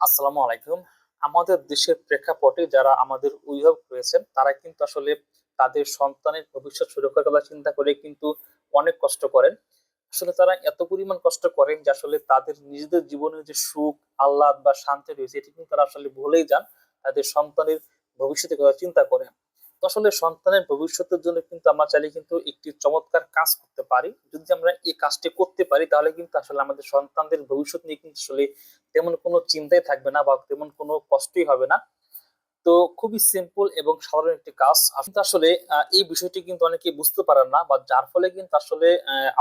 আসসালামু আলাইকুম। আমাদের দেশের প্রেক্ষাপটে যারা আমাদের অভিভাবক রয়েছেন, তারা কিন্তু আসলে তাদের সন্তানের ভবিষ্যৎ সুরক্ষার কথা চিন্তা করে কিন্তু অনেক কষ্ট করেন। আসলে তারা এত পরিমাণ কষ্ট করেন যে আসলে তাদের নিজেদের জীবনে যে সুখ, আহ্লাদ বা শান্তি রয়েছে, এটি কিন্তু তারা আসলে ভুলেই যান। তাদের সন্তানের ভবিষ্যতের কথা চিন্তা করে আসলে সন্তানের ভবিষ্যতের জন্য কিন্তু আমরা চাইলে কিন্তু একটি চমৎকার কাজ করতে পারি। যদি আমরা এই কাজটি করতে পারি, তাহলে কিন্তু আসলে আমাদের সন্তানদের ভবিষ্যৎ নিয়ে কিন্তু আসলে তেমন কোনো চিন্তাই থাকবে না বা তেমন কোনো কষ্টই হবে না। তো খুবই সিম্পল এবং সাধারণ একটি কাজ। আপনি আসলে এই বিষয়টি কিন্তু অনেকে বুঝতে পারেন না, বা যার ফলে কিন্তু আসলে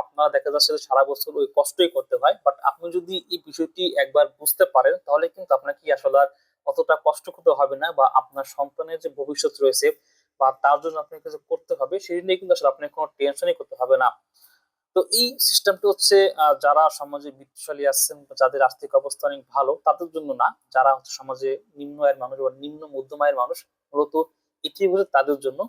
আপনারা দেখা যাচ্ছে সারা বছর ওই কষ্টই করতে হয়। বাট আপনি যদি এই বিষয়টি একবার বুঝতে পারেন, তাহলে কিন্তু আপনাকে আসলে আর অতটা কষ্ট করতে হবে না, বা আপনার সন্তানের যে ভবিষ্যৎ রয়েছে বা তার জন্য আপনাকে কিছু করতে হবে, সেই নিয়ে কিন্তু আসলে আপনাকে কোনো টেনশনই করতে হবে না। তো এই সিস্টেমটা হচ্ছে যারা সমাজে বিত্তশালী আছেন যাদের আর্থিক অবস্থা অনেক ভালো, তাদের জন্য না। যারা হচ্ছে সমাজে নিম্ন আয়ের মানুষ বা নিম্ন মধ্যম আয়ের মানুষ, মূলত এটি হচ্ছে তাদের জন্য।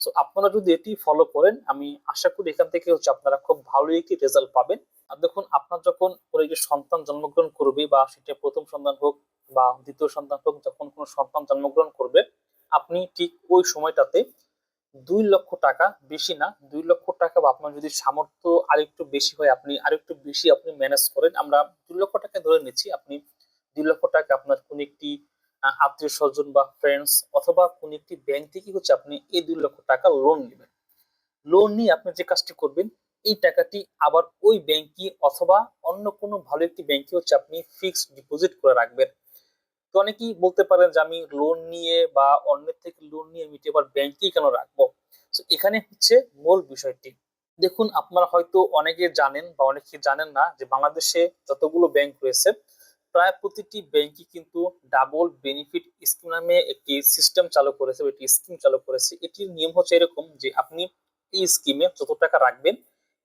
তো আপনারা যদি এটি ফলো করেন, আমি আশা করি এখান থেকে হচ্ছে আপনারা খুব ভালো একটি রেজাল্ট পাবেন। আর দেখুন, আপনার যখন কোনো একটি সন্তান জন্মগ্রহণ করবে বা সেটা প্রথম সন্তান হোক বা দ্বিতীয় সন্তান হোক, যখন কোনো সন্তান জন্মগ্রহণ করবে আপনি ঠিক ওই সময়টাতে দুই লক্ষ টাকা বেশি না, দুই লক্ষ টাকা বা আপনার যদি সামর্থ্য আরেকটু বেশি হয়, আপনি আরেকটু বেশি আপনি ম্যানেজ করেন। আমরা দুই লক্ষ টাকা ধরে নিচ্ছি, আপনি দুই লক্ষ টাকা আপনার কোন একটি আত্মীয় স্বজন বা ফ্রেন্ডস অথবা কোন একটি ব্যাংক থেকে হচ্ছে আপনি এই দুই লক্ষ টাকা লোন নেবেন। লোন নিয়ে আপনি যে কাজটি করবেন, এই টাকাটি আবার ওই ব্যাংকে অথবা অন্য কোনো ভালো একটি ব্যাংকে হচ্ছে আপনি ফিক্সড ডিপোজিট করে রাখবেন। তো অনেকেই বলতে পারেন যে আমি লোন নিয়ে বা অন্যের থেকে লোন নিয়ে এটি আবার ব্যাংকেই কেন রাখব? এখানে হচ্ছে মূল বিষয়টি। দেখুন, আপনারা হয়তো অনেকে জানেন বা অনেকে জানেন না যে বাংলাদেশে যতগুলো ব্যাংক রয়েছে, প্রায় প্রতিটি ব্যাংকই কিন্তু ডাবল বেনিফিট স্কিম নামে একটি সিস্টেম চালু করেছে একটি স্কিম চালু করেছে। এটির নিয়ম হচ্ছে এরকম যে আপনি এই স্কিমে যত টাকা রাখবেন,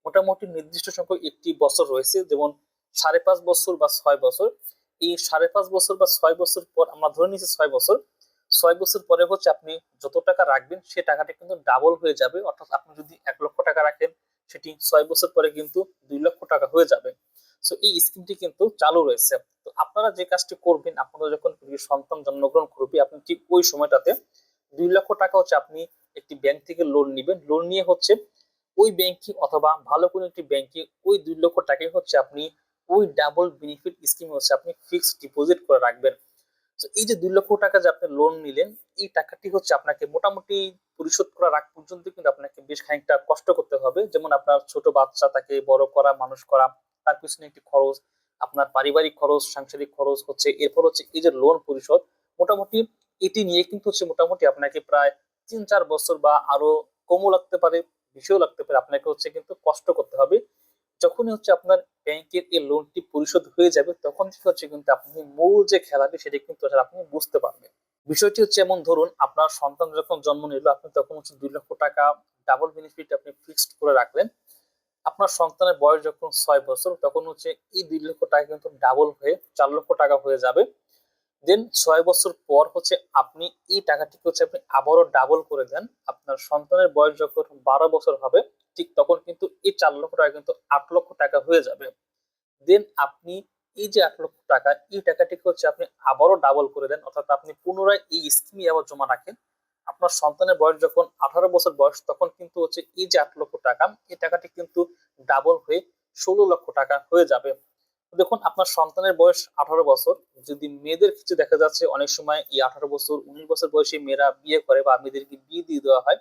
মোটামুটি নির্দিষ্ট সংখ্যক একটি বছর রয়েছে। যেমন সাড়ে পাঁচ বছর বা ছয় বছর। এই সাড়ে পাঁচ বছর বা ছয় বছর পর, আমরা ধরে নিচ্ছি ছয় বছর ছয় বছর পরে হচ্ছে আপনি যত টাকা রাখবেন, সে টাকাটা কিন্তু ডাবল হয়ে যাবে। অর্থাৎ আপনি যদি এক লক্ষ টাকা রাখেন, সেটি ছয় বছর পরে কিন্তু দুই লক্ষ টাকা হয়ে যাবে। সো এই স্কিমটি কিন্তু চালু রয়েছে। তো আপনারা যে কাজটি করবেন, আপনারা যখন সন্তান জন্মগ্রহণ করবে, আপনি ঠিক ওই সময়টাতে দুই লক্ষ টাকা হচ্ছে আপনি একটি ব্যাংক থেকে লোন নেবেন। লোন নিয়ে হচ্ছে ওই ব্যাংকে অথবা ভালো কোনো একটি ব্যাংকে ওই দুই লক্ষ টাকাই হচ্ছে আপনি ওই ডাবল বেনিফিট স্কিম হচ্ছে আপনি ফিক্সড ডিপোজিট করে রাখবেন। তো এই যে দুই লক্ষ টাকা যে আপনি লোন নিলেন, এই টাকাটি হচ্ছে আপনাকে মোটামুটি পরিশোধ করার আগ পর্যন্ত কিন্তু আপনাকে বেশ খানিকটা কষ্ট করতে হবে। যেমন আপনার ছোট বাচ্চা, তাকে বড় করা, মানুষ করা, তার পিছনে একটি খরচ, আপনার পারিবারিক খরচ, সাংসারিক খরচ হচ্ছে। এরপর হচ্ছে এই যে লোন পরিশোধ, মোটামুটি এটি নিয়ে কিন্তু হচ্ছে মোটামুটি আপনাকে প্রায় তিন চার বছর বা আরও কমও লাগতে পারে, বেশিও লাগতে পারে। আপনাকে হচ্ছে কিন্তু কষ্ট করতে হবে। যখনই হচ্ছে আপনার ব্যাংকের এই লোনটি পরিশোধ হয়ে যাবে, তখন থেকে হচ্ছে কিন্তু আপনি মূল যে খেলাটি সেটা কিন্তু আপনি বুঝতে পারবেন। বিষয়টি হচ্ছে এমন, ধরুন আপনার সন্তান যখন জন্ম নিল, আপনি তখন হচ্ছে দুই লক্ষ টাকা ডাবল বেনিফিট আপনি ফিক্সড করে রাখলেন। আপনার সন্তানের বয়স যখন ছয় বছর, তখন হচ্ছে এই দুই লক্ষ টাকা কিন্তু ডাবল হয়ে চার লক্ষ টাকা হয়ে যাবে। দেন ছয় বছর পর হচ্ছে আপনি এই টাকাটিকে হচ্ছে আপনি আবারও ডাবল করে দেন। আপনার সন্তানের বয়স যখন বারো বছর হবে, ঠিক তখন কিন্তু এই চার লক্ষ টাকা কিন্তু আট লক্ষ টাকা হয়ে যাবে। দেন আপনি এই যে আট লক্ষ টাকা, এই টাকাটিকে হচ্ছে আপনি আবারও ডাবল করে দেন। অর্থাৎ আপনি পুনরায় এই স্কিমে আবার জমা রাখেন। আপনার সন্তানের বয়স যখন আঠারো বছর বয়স, তখন কিন্তু হচ্ছে এই যে আট লক্ষ টাকা, এই টাকাটি কিন্তু ডাবল হয়ে ষোলো লক্ষ টাকা হয়ে যাবে। দেখুন, আপনার সন্তানের বয়স আঠারো বছর। যদি মেয়েদের ক্ষেত্রে দেখা যাচ্ছে, অনেক সময় এই আঠারো বছর, উনিশ বছর বয়সে মেয়েরা বিয়ে করে বা মেয়েদেরকে বিয়ে দিয়ে দেওয়া হয়,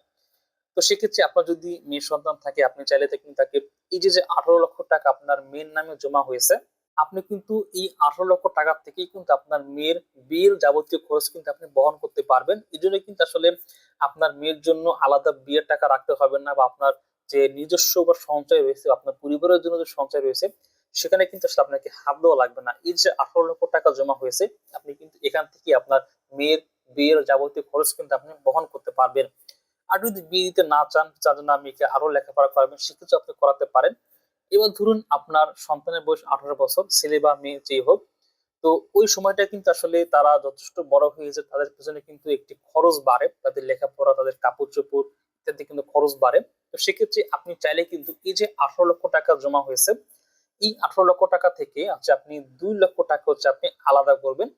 তো সেক্ষেত্রে আপনার যদি মেয়ে সন্তান থাকে, আপনি চাইলে কিন্তু তাকে, এই যে যে আঠারো লক্ষ টাকা আপনার মেয়ের নামে জমা হয়েছে, আপনি কিন্তু এই আঠারো লক্ষ টাকা থেকেই কিন্তু আপনার মেয়ের বিয়ের যাবতীয় খরচ কিন্তু আপনি বহন করতে পারবেন। এই জন্য কিন্তু আসলে আপনার মেয়ের জন্য আলাদা বিয়ের টাকা রাখতে হবে না বা আপনার যে নিজস্ব বা সঞ্চয় রয়েছে, আপনার পরিবারের জন্য যে সঞ্চয় রয়েছে সেখানে কিন্তু আসলে আপনাকে হাত দেওয়া লাগবে না। এই যে আঠারো লক্ষ টাকা জমা হয়েছে, আপনি কিন্তু এখান থেকে আপনার মেয়ের বিয়ের যাবতীয় খরচ কিন্তু আপনি বহন করতে পারবেন। আর যদি বিয়ে দিতে না চান চান না মেয়েকে আরও লেখাপড়া করাবেন, সেক্ষেত্রে আপনি করাতে পারেন। এবার ধরুন আপনার সন্তানের বয়স আঠারো বছর, ছেলে বা মেয়ে যেই হোক, তো ওই সময়টা কিন্তু আসলে তারা যথেষ্ট বড় হয়ে গেছে, তাদের পিছনে কিন্তু একটি খরচ বাড়ে, তাদের লেখাপড়া, তাদের কাপড় চোপড় ইত্যাদি কিন্তু খরচ বাড়ে। তো সেক্ষেত্রে আপনি চাইলে কিন্তু এই যে আঠারো লক্ষ টাকা জমা হয়েছে এই আঠারো লক্ষ টাকা থেকে হচ্ছে আপনি দুই লক্ষ টাকা হচ্ছে আপনি আলাদা করবেন।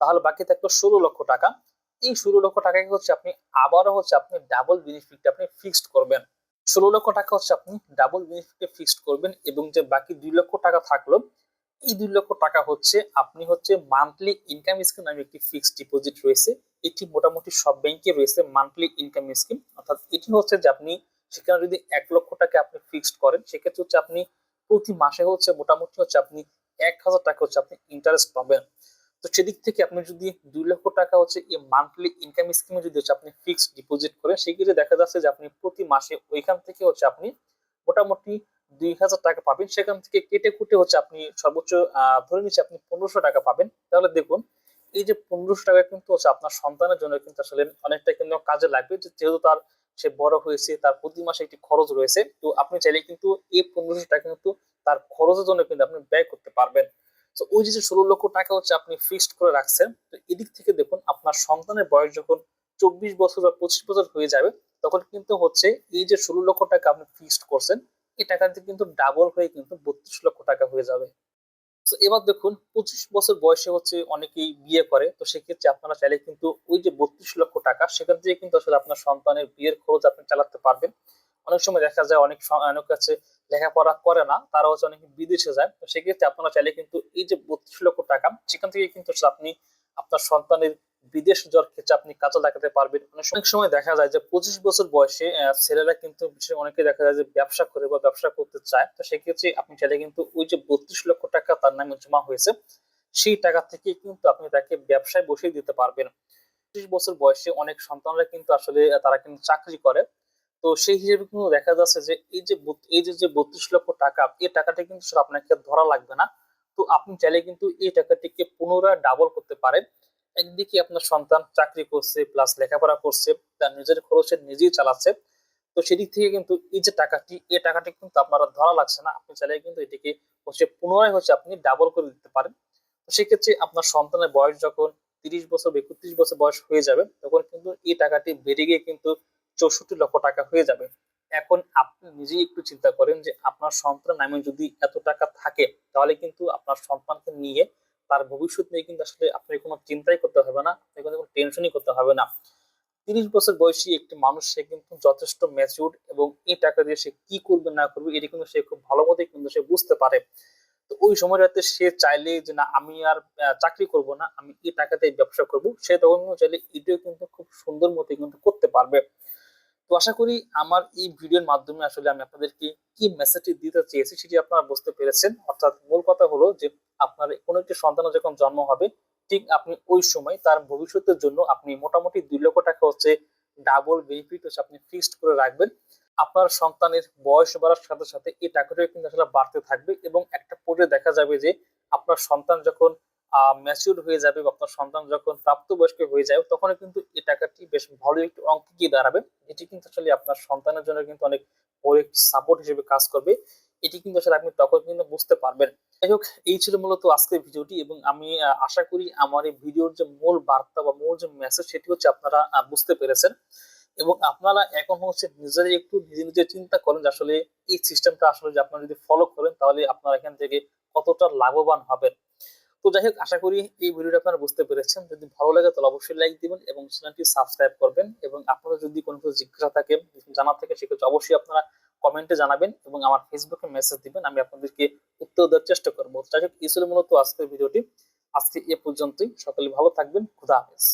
তাহলে বাকি থাকল ষোলো লক্ষ টাকা। এই ষোলো লক্ষ টাকাকে হচ্ছে আপনি আবারও হচ্ছে আপনি ডাবল বেনিফিট আপনি ফিক্সড করবেন। ষোলো লক্ষ টাকা হচ্ছে আপনি ডাবল বেনিফিটে ফিক্সড করবেন এবং যে বাকি দুই লক্ষ টাকা থাকল, এই দুই লক্ষ টাকা হচ্ছে আপনি হচ্ছে মান্থলি ইনকাম স্কিম নামে একটি ফিক্সড ডিপোজিট রয়েছে। এটি মোটামুটি সব ব্যাংকে রয়েছে মান্থলি ইনকাম স্কিম অর্থাৎ এটি হচ্ছে যে আপনি সেখানে যদি এক লক্ষ টাকা আপনি ফিক্সড করেন, সেক্ষেত্রে হচ্ছে আপনি প্রতি মাসে হচ্ছে মোটামুটি হচ্ছে আপনি এক হাজার টাকা হচ্ছে আপনি ইন্টারেস্ট পাবেন। তো সেদিক থেকে আপনি যদি দুই লক্ষ টাকা হচ্ছে এই মান্থলি ইনকাম স্কিমে যদি হচ্ছে আপনি ফিক্সড ডিপোজিট করেন, সেক্ষেত্রে দেখা যাচ্ছে যে আপনি প্রতি মাসে ওইখান থেকে হচ্ছে আপনি মোটামুটি দুই হাজার টাকা পাবেন। সেখান থেকে কেটে কুটে হচ্ছে আপনি সর্বোচ্চ ধরে নিচ্ছে আপনি পনেরোশো টাকা পাবেন। তাহলে দেখুন, এই যে পনেরোশো টাকা কিন্তু হচ্ছে আপনার সন্তানের জন্য কিন্তু আসলে অনেকটা কিন্তু কাজে লাগবে। যেহেতু তার সে বড় হয়েছে, তার প্রতি মাসে একটি খরচ রয়েছে। তো আপনি চাইলে কিন্তু এই পনেরোশো টাকা কিন্তু তার খরচের জন্য কিন্তু আপনি ব্যয় করতে পারবেন। তো ওই যে ষোলো লক্ষ টাকা হচ্ছে আপনি ফিক্সড করে রাখছেন, তো এদিক থেকে দেখুন আপনার সন্তানের বয়স যখন চব্বিশ বছর বা পঁচিশ বছর হয়ে যাবে, তখন কিন্তু হচ্ছে এই যে ষোলো লক্ষ টাকা আপনি ফিক্সড করছেন, এই টাকাটি কিন্তু ডাবল হয়ে কিন্তু বত্রিশ লক্ষ টাকা হয়ে যাবে। এবার দেখুন, পঁচিশ বছর বয়সে হচ্ছে অনেকেই বিয়ে করে, তো সেক্ষেত্রে আপনারা চাইলে কিন্তু ওই যে বত্রিশ লক্ষ টাকা, সেখান থেকে কিন্তু আসলে আপনার সন্তানের বিয়ের খরচ আপনি চালাতে পারবেন। অনেক সময় দেখা যায় অনেক অনেক কাছে লেখাপড়া করে না, তারা হচ্ছে অনেক বিদেশে যায়, তো সেক্ষেত্রে আপনারা চাইলে কিন্তু এই যে বত্রিশ লক্ষ টাকা, সেখান থেকে কিন্তু আপনি আপনার সন্তানের বিদেশ ক্ষেত্রে আপনি কাজে লাগাতে পারবেন। অনেক সময়- দেখা যায় যে পঁচিশ বছর বয়সে ছেলেরা কিন্তু বিশেষ অনেকে দেখা যায় যে ব্যবসা করে বা ব্যবসা করতে চায়। তো সেক্ষেত্রে আপনি চাইলে কিন্তু ওই যে বত্রিশ লক্ষ টাকা তার নামে জমা হয়েছে, সেই টাকা থেকে কিন্তু আপনি তাকে ব্যবসায় বসিয়ে দিতে পারবেন। পঁচিশ বছর বয়সে অনেক সন্তানরা কিন্তু আসলে তারা কিন্তু চাকরি করে। তো সেই হিসেবে কিন্তু দেখা যাচ্ছে যে এই যে এই যে যে বত্রিশ লক্ষ টাকা, এই টাকাটা কিন্তু আপনাকে ধরা লাগবে না। তো আপনি চাইলে কিন্তু এই টাকাটিকে পুনরায় ডাবল করতে পারেন। একদিকে আপনার সন্তান চাকরি করছে প্লাস লেখাপড়া করছে, তার নিজের খরচে নিজেই চালাচ্ছে, তো সেদিক থেকে কিন্তু এই যে টাকাটি, এই টাকাটি কিন্তু আপনারা ধরা লাগছে না। আপনি চাইলে কিন্তু এটিকে হচ্ছে পুনরায় হচ্ছে আপনি ডাবল করে দিতে পারেন। তো সেক্ষেত্রে আপনার সন্তানের বয়স যখন তিরিশ বছর বা একত্রিশ বছর বয়স হয়ে যাবে, তখন কিন্তু এই টাকাটি বেড়ে গিয়ে কিন্তু চৌষট্টি লক্ষ টাকা হয়ে যাবে। এখন আপনি নিজেই একটু চিন্তা করেন যে আপনার সন্তান নামে যদি এত টাকা থাকে, তাহলে কিন্তু আপনার সন্তানকে নিয়ে তার ভবিষ্যৎ নিয়ে কিন্তু আসলে আপনার কোনো চিন্তাই করতে হবে না কোনো টেনশনই করতে হবে না। তিরিশ বছর বয়সী একটি মানুষ, সে কিন্তু যথেষ্ট ম্যাচিউর এবং এই টাকা দিয়ে সে কি করবে, না করবে, এটি কিন্তু সে খুব ভালো মতোই কিন্তু সে বুঝতে পারে। তো ওই সময়টাতে সে চাইলে যে, না, আমি আর চাকরি করব না, আমি এই টাকাতে ব্যবসা করব। সে তখন চাইলে এটিও কিন্তু খুব সুন্দর মতো কিন্তু করতে পারবে। তো আশা করি আমার এই ভিডিওর মাধ্যমে আসলে আমি আপনাদেরকে কি মেসেজটি দিতে চেয়েছি সেটি আপনারা বুঝতে পেরেছেন। অর্থাৎ মূল কথা হলো যে আপনার কোনো একটি সন্তানের যখন জন্ম হবে, ঠিক আপনি ওই সময় তার ভবিষ্যতের জন্য আপনি মোটামুটি দুই লক্ষ টাকা হচ্ছে ডাবল বেনিফিট হচ্ছে আপনি ফিক্সড করে রাখবেন। আপনার সন্তানের বয়স বাড়ার সাথে সাথে এই টাকাটাও কিন্তু আসলে বাড়তে থাকবে এবং একটা পর্যায়ে দেখা যাবে যে আপনার সন্তান যখন ম্যাচিউর হয়ে যাবে বা আপনার সন্তান যখন প্রাপ্তবয়স্ক হয়ে যাবে তখন কিন্তু এই টাকাটি বেশ ভালো একটি অঙ্কে গিয়ে দাঁড়াবে। এটি কিন্তু আসলে আপনার সন্তানের জন্য কিন্তু অনেক বড় একটি সাপোর্ট হিসেবে কাজ করবে। এটি কিন্তু আসলে আপনি তখন কিন্তু বুঝতে পারবেন। যাই হোক, এই ছিল মূলত আজকের ভিডিওটি এবং আমি আশা করি আমার এই ভিডিওর যে মূল বার্তা বা মূল যে মেসেজ সেটি হচ্ছে আপনারা বুঝতে পেরেছেন। এবং আপনারা এখন হচ্ছে নিজেরাই একটু নিজে নিজে চিন্তা করেন যে আসলে এই সিস্টেমটা আসলে যে আপনারা যদি ফলো করেন, তাহলে আপনারা এখান থেকে কতটা লাভবান হবেন। তো যাই হোক, আশা করি এই ভিডিওটা আপনারা বুঝতে পেরেছেন। যদি ভালো লাগে, তাহলে অবশ্যই লাইক দিবেন এবং চ্যানেলটি সাবস্ক্রাইব করবেন এবং আপনারা যদি কোনো কিছু জিজ্ঞাসা থাকে জানা থাকে সেক্ষেত্রে অবশ্যই আপনারা কমেন্টে জানাবেন এবং আমার ফেসবুকে মেসেজ দিবেন, আমি আপনাদেরকে উত্তর দেওয়ার চেষ্টা করব। যাই হোক, এই ছিল মূলত আজকের ভিডিওটি। আজকে এ পর্যন্তই। সকলে ভালো থাকবেন। খুদা হাফেজ।